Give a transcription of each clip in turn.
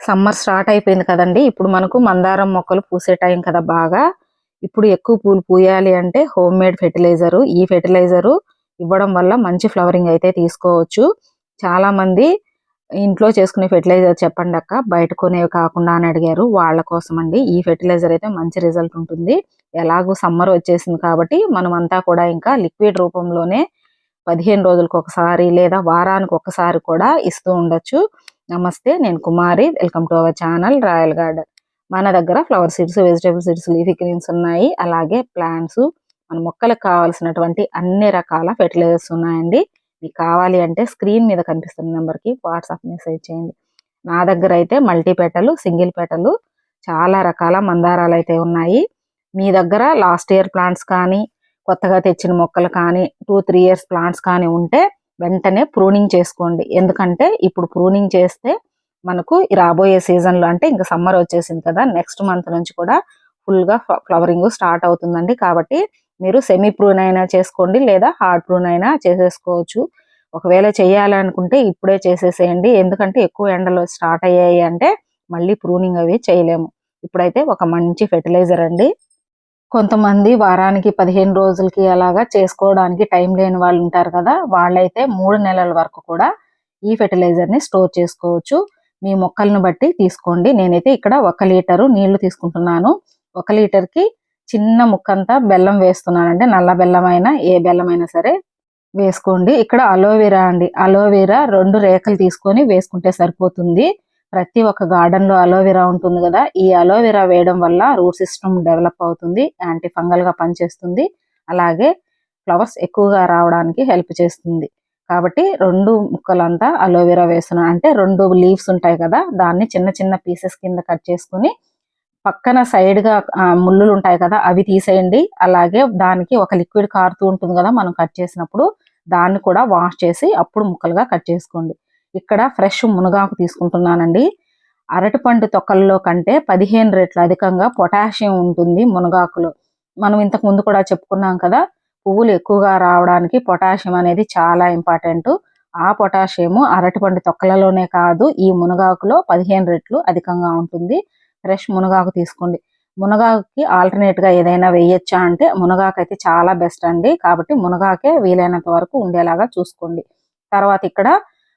Summer start అయిపోయింది కదండి. ఇప్పుడు మనకు మందారం మొక్కలు పూసే టైం కదా బాగా. ఇప్పుడు ఎక్కువ పూలు పూయాలి అంటే హోమ్ మేడ్ ఫెర్టిలైజర్ ఈ ఫెర్టిలైజర్ ఇవ్వడం వల్ల మంచి ఫ్లవరింగ్ అయితే తీసుకోవచ్చు. చాలా మంది ఇంట్లో చేసుకునే ఫెర్టిలైజర్ చెప్పండి అక్క బయట కొనేవి కాకుండా అని అడిగారు. వాళ్ళ కోసం అండి. ఈ ఫెర్టిలైజర్ అయితే మంచి రిజల్ట్ ఉంటుంది. ఎలాగో సమ్మర్ వచ్చేసింది కాబట్టి మనం అంతా కూడా ఇంకా లిక్విడ్ రూపంలోనే పదిహేను రోజులకు ఒకసారి లేదా వారానికి ఒకసారి కూడా ఇస్తూ ఉండొచ్చు. నమస్తే నేను Kumari. Welcome to our channel royal garden. మన దగ్గర flower seeds vegetable seeds leafy greens ఉన్నాయి. అలాగే ప్లాంట్స్ మన మొక్కలకు కావాల్సినటువంటి అన్ని రకాల ఫెర్టిలైజర్స్ ఉన్నాయండి. మీకు కావాలి అంటే స్క్రీన్ మీద కనిపిస్తున్న నెంబర్కి వాట్సాప్ మెసేజ్ చేయండి. నా దగ్గర అయితే మల్టీ పెటలు సింగిల్ పెటలు చాలా రకాల మందారాలు అయితే ఉన్నాయి. మీ దగ్గర లాస్ట్ ఇయర్ ప్లాంట్స్ కానీ కొత్తగా తెచ్చిన మొక్కలు కానీ టూ త్రీ ఇయర్స్ ప్లాంట్స్ కానీ ఉంటే వెంటనే ప్రూనింగ్ చేసుకోండి. ఎందుకంటే ఇప్పుడు ప్రూనింగ్ చేస్తే మనకు రాబోయే సీజన్లో అంటే ఇంకా సమ్మర్ వచ్చేసింది కదా నెక్స్ట్ మంత్ నుంచి కూడా ఫుల్గా ఫ్లవరింగ్ స్టార్ట్ అవుతుందండి. కాబట్టి మీరు సెమీ ప్రూన్ అయినా చేసుకోండి లేదా హార్డ్ ప్రూన్ అయినా చేసేసుకోవచ్చు. ఒకవేళ చేయాలనుకుంటే ఇప్పుడే చేసేసేయండి. ఎందుకంటే ఎక్కువ ఎండలు స్టార్ట్ అయ్యాయి అంటే మళ్ళీ ప్రూనింగ్ అవి చేయలేము. ఇప్పుడైతే ఒక మంచి ఫెర్టిలైజర్ అండి. కొంతమంది వారానికి పదిహేను రోజులకి అలాగా చేసుకోవడానికి టైం లేని వాళ్ళు ఉంటారు కదా వాళ్ళైతే మూడు నెలల వరకు కూడా ఈ ఫెర్టిలైజర్ని స్టోర్ చేసుకోవచ్చు. మీ మొక్కలను బట్టి తీసుకోండి. నేనైతే ఇక్కడ ఒక లీటరు నీళ్ళు తీసుకుంటున్నాను. ఒక లీటర్కి చిన్న ముక్కంతా బెల్లం వేస్తున్నాను అంటే నల్ల బెల్లం అయినా ఏ బెల్లం అయినా సరే వేసుకోండి. ఇక్కడ అలోవెరా అండి. అలోవెరా రెండు రేఖలు తీసుకొని వేసుకుంటే సరిపోతుంది. ప్రతి ఒక్క గార్డెన్లో అలోవెరా ఉంటుంది కదా ఈ అలోవెరా వేయడం వల్ల రూట్ సిస్టమ్ డెవలప్ అవుతుంది యాంటీ ఫంగల్గా పనిచేస్తుంది అలాగే ఫ్లవర్స్ ఎక్కువగా రావడానికి హెల్ప్ చేస్తుంది. కాబట్టి రెండు ముక్కలంతా అలోవెరా వేసిన అంటే రెండు లీవ్స్ ఉంటాయి కదా దాన్ని చిన్న చిన్న పీసెస్ కింద కట్ చేసుకుని పక్కన సైడ్గా ముళ్ళులు ఉంటాయి కదా అవి తీసేయండి. అలాగే దానికి ఒక లిక్విడ్ కారుతూ ఉంటుంది కదా మనం కట్ చేసినప్పుడు దాన్ని కూడా వాష్ చేసి అప్పుడు ముక్కలుగా కట్ చేసుకోండి. ఇక్కడ ఫ్రెష్ మునగాకు తీసుకుంటున్నానండి. అరటిపండు తొక్కల్లో కంటే పదిహేను రెట్లు అధికంగా పొటాషియం ఉంటుంది మునగాకులో. మనం ఇంతకు ముందు కూడా చెప్పుకున్నాం కదా పువ్వులు ఎక్కువగా రావడానికి పొటాషియం అనేది చాలా ఇంపార్టెంట్. ఆ పొటాషియము అరటిపండు తొక్కలలోనే కాదు ఈ మునగాకులో పదిహేను రెట్లు అధికంగా ఉంటుంది. ఫ్రెష్ మునగాకు తీసుకోండి. మునగాకుకి ఆల్టర్నేట్గా ఏదైనా వేయొచ్చా అంటే మునగాకు అయితే చాలా బెస్ట్ అండి. కాబట్టి మునగాకే వీలైనంత వరకు ఉండేలాగా చూసుకోండి. తర్వాత ఇక్కడ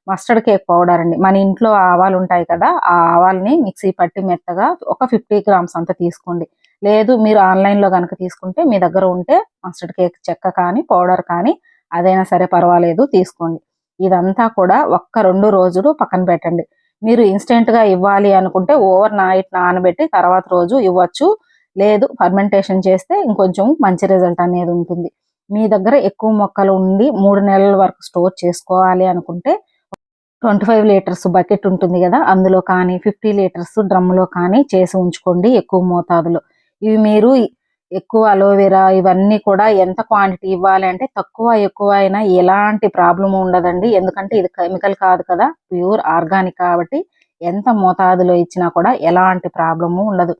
మస్టర్డ్ కేక్ పౌడర్ అండి. మన ఇంట్లో ఆవాలు ఉంటాయి కదా ఆ ఆవాల్ని మిక్సీ పట్టి మెత్తగా ఒక ఫిఫ్టీ గ్రామ్స్ అంత తీసుకోండి. లేదు మీరు ఆన్లైన్లో కనుక తీసుకుంటే మీ దగ్గర ఉంటే మస్టర్డ్ కేక్ చెక్క కానీ పౌడర్ కానీ అదైనా సరే పర్వాలేదు తీసుకోండి. ఇదంతా కూడా ఒక్క రెండు రోజులు పక్కన పెట్టండి. మీరు ఇన్స్టెంట్గా ఇవ్వాలి అనుకుంటే ఓవర్ నైట్ నానబెట్టి తర్వాత రోజు ఇవ్వచ్చు. లేదు ఫర్మెంటేషన్ చేస్తే ఇంకొంచెం మంచి రిజల్ట్ అనేది ఉంటుంది. మీ దగ్గర ఎక్కువ మొక్కలు ఉండి మూడు నెలల వరకు స్టోర్ చేసుకోవాలి అనుకుంటే ట్వంటీ ఫైవ్ లీటర్స్ బకెట్ ఉంటుంది కదా అందులో కానీ ఫిఫ్టీ లీటర్స్ డ్రమ్లో కానీ చేసి ఉంచుకోండి ఎక్కువ మోతాదులో. ఇవి మీరు ఎక్కువ అలోవెరా ఇవన్నీ కూడా ఎంత క్వాంటిటీ ఇవ్వాలి అంటే తక్కువ ఎక్కువ అయినా ఎలాంటి ప్రాబ్లం ఉండదండి. ఎందుకంటే ఇది కెమికల్ కాదు కదా ప్యూర్ ఆర్గానిక్ కాబట్టి ఎంత మోతాదులో ఇచ్చినా కూడా ఎలాంటి ప్రాబ్లము ఉండదు.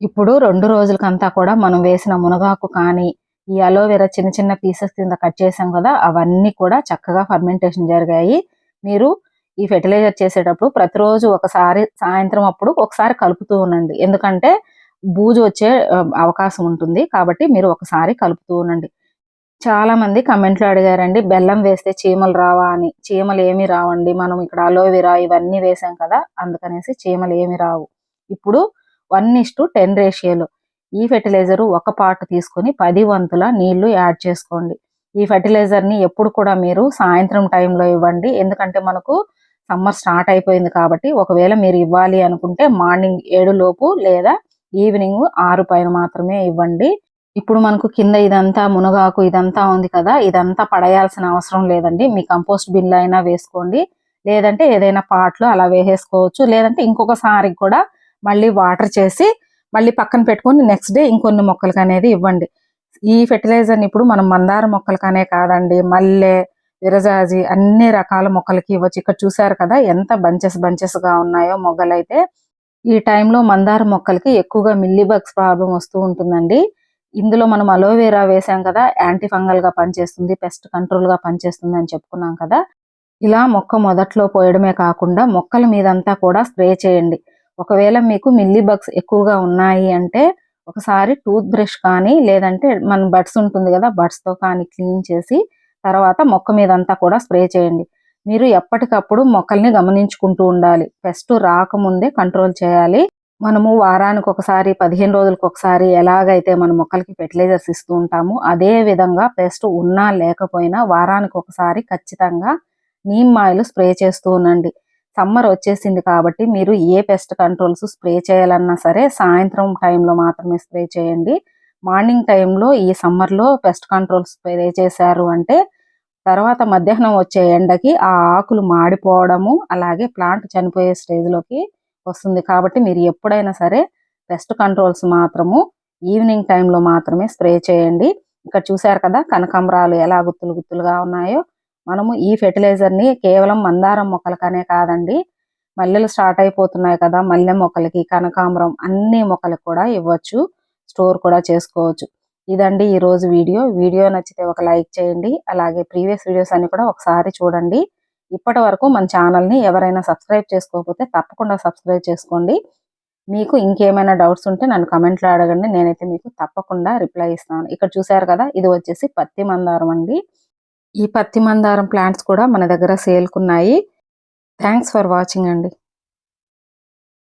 ఇప్పుడు రెండు రోజులకంతా కూడా మనం వేసిన మునగాకు కానీ ఈ అలోవెరా చిన్న చిన్న పీసెస్ కింద కట్ చేసాం కదా అవన్నీ కూడా చక్కగా ఫర్మెంటేషన్ జరిగాయి. మీరు ఈ ఫెర్టిలైజర్ చేసేటప్పుడు ప్రతిరోజు ఒకసారి సాయంత్రం అప్పుడు ఒకసారి కలుపుతూ ఉండండి. ఎందుకంటే బూజు వచ్చే అవకాశం ఉంటుంది. కాబట్టి మీరు ఒకసారి కలుపుతూ ఉండండి. చాలా మంది కమెంట్లు అడిగారండి బెల్లం వేస్తే చీమలు రావా? అని. చీమలు ఏమి రావండి. మనం ఇక్కడ అలోవెరా ఇవన్నీ వేసాం కదా! అందుకనేసి చీమలు ఏమి రావు. ఇప్పుడు వన్ ఇస్ టు టెన్ రేషియోలో. ఈ ఫెర్టిలైజర్ ఒక పార్ట్ తీసుకొని పది వంతుల నీళ్ళు యాడ్ చేసుకోండి. ఈ ఫెర్టిలైజర్ని ఎప్పుడు కూడా మీరు సాయంత్రం టైంలో ఇవ్వండి. ఎందుకంటే మనకు సమ్మర్ స్టార్ట్ అయిపోయింది కాబట్టి ఒకవేళ మీరు ఇవ్వాలి అనుకుంటే మార్నింగ్ ఏడు లోపు లేదా ఈవినింగ్ ఆరు పైన మాత్రమే ఇవ్వండి. ఇప్పుడు మనకు కింద ఇదంతా మునగాకు ఇదంతా ఉంది కదా ఇదంతా పడేయాల్సిన అవసరం లేదండి. మీ కంపోస్ట్ బిన్లు అయినా వేసుకోండి. లేదంటే ఏదైనా పాట్లు అలా వేసేసుకోవచ్చు. లేదంటే ఇంకొకసారి కూడా మళ్ళీ వాటర్ చేసి మళ్ళీ పక్కన పెట్టుకొని నెక్స్ట్ డే ఇంకొన్ని మొక్కలకి అనేది ఇవ్వండి. ఈ ఫెర్టిలైజర్ని ఇప్పుడు మనం మందార మొక్కలకనే కాదండి. మల్లె విరజాజి అన్ని రకాల మొక్కలకి ఇవ్వచ్చు. ఇక్కడ చూసారు కదా ఎంత బంచెస్ బంచెస్గా ఉన్నాయో మొగ్గలైతే. ఈ టైంలో మందార మొక్కలకి ఎక్కువగా మిల్లీ బగ్స్ ప్రాబ్లం వస్తూ ఉంటుందండి. ఇందులో మనం అలోవెరా వేసాం కదా యాంటీఫంగల్గా పనిచేస్తుంది పెస్ట్ కంట్రోల్గా పనిచేస్తుంది అని చెప్పుకున్నాం కదా. ఇలా మొక్క మొదట్లో పోయడమే కాకుండా మొక్కల మీదంతా కూడా స్ప్రే చేయండి. ఒకవేళ మీకు మిల్లీ బగ్స్ ఎక్కువగా ఉన్నాయి అంటే ఒకసారి టూత్ బ్రష్ కానీ లేదంటే మన బడ్స్ ఉంటుంది కదా బడ్స్తో కానీ క్లీన్ చేసి తర్వాత మొక్క మీద అంతా కూడా స్ప్రే చేయండి. మీరు ఎప్పటికప్పుడు మొక్కల్ని గమనించుకుంటూ ఉండాలి. పెస్ట్ రాకముందే కంట్రోల్ చేయాలి. మనము వారానికి ఒకసారి పదిహేను రోజులకు ఒకసారి ఎలాగైతే మన మొక్కలకి ఫెర్టిలైజర్స్ ఇస్తూ ఉంటామో అదే విధంగా పెస్ట్ ఉన్నా లేకపోయినా వారానికి ఒకసారి ఖచ్చితంగా నీమ్ ఆయిల్ స్ప్రే చేస్తూ ఉండండి. సమ్మర్ వచ్చేసింది కాబట్టి మీరు ఏ పెస్ట్ కంట్రోల్స్ స్ప్రే చేయాలన్నా సరే సాయంత్రం టైంలో మాత్రమే స్ప్రే చేయండి. మార్నింగ్ టైంలో ఈ సమ్మర్లో పెస్ట్ కంట్రోల్ స్ప్రే చేశారు అంటే తర్వాత మధ్యాహ్నం వచ్చే ఎండకి ఆ ఆకులు మాడిపోవడము అలాగే ప్లాంట్ చనిపోయే స్టేజ్లోకి వస్తుంది. కాబట్టి మీరు ఎప్పుడైనా సరే పెస్ట్ కంట్రోల్స్ మాత్రము ఈవినింగ్ టైంలో మాత్రమే స్ప్రే చేయండి. ఇక్కడ చూశారు కదా కనకాంబరాలు ఎలా గుత్తులు గుత్తులుగా ఉన్నాయో. మనము ఈ ఫెర్టిలైజర్ని కేవలం మందారం మొక్కలకనే కాదండి మల్లెలు స్టార్ట్ అయిపోతున్నాయి కదా మల్లె మొక్కలకి కనకాంబరం అన్ని మొక్కలకు కూడా ఇవ్వచ్చు. స్టోర్ కూడా చేసుకోవచ్చు. ఇదండి ఈ రోజు వీడియో. వీడియో నచ్చితే ఒక లైక్ చేయండి. అలాగే ప్రీవియస్ వీడియోస్ అన్ని కూడా ఒకసారి చూడండి. ఇప్పటి వరకు మన ఛానల్ని ఎవరైనా సబ్స్క్రైబ్ చేసుకోకపోతే తప్పకుండా సబ్స్క్రైబ్ చేసుకోండి. మీకు ఇంకేమైనా డౌట్స్ ఉంటే నన్ను కమెంట్లో అడగండి. నేనైతే మీకు తప్పకుండా రిప్లై ఇస్తాను. ఇక్కడ చూసారు కదా ఇది వచ్చేసి పత్తి మందారం అండి. ఈ పత్తి మందారం ప్లాంట్స్ కూడా మన దగ్గర సేల్కున్నాయి థ్యాంక్స్ ఫర్ వాచింగ్ అండి.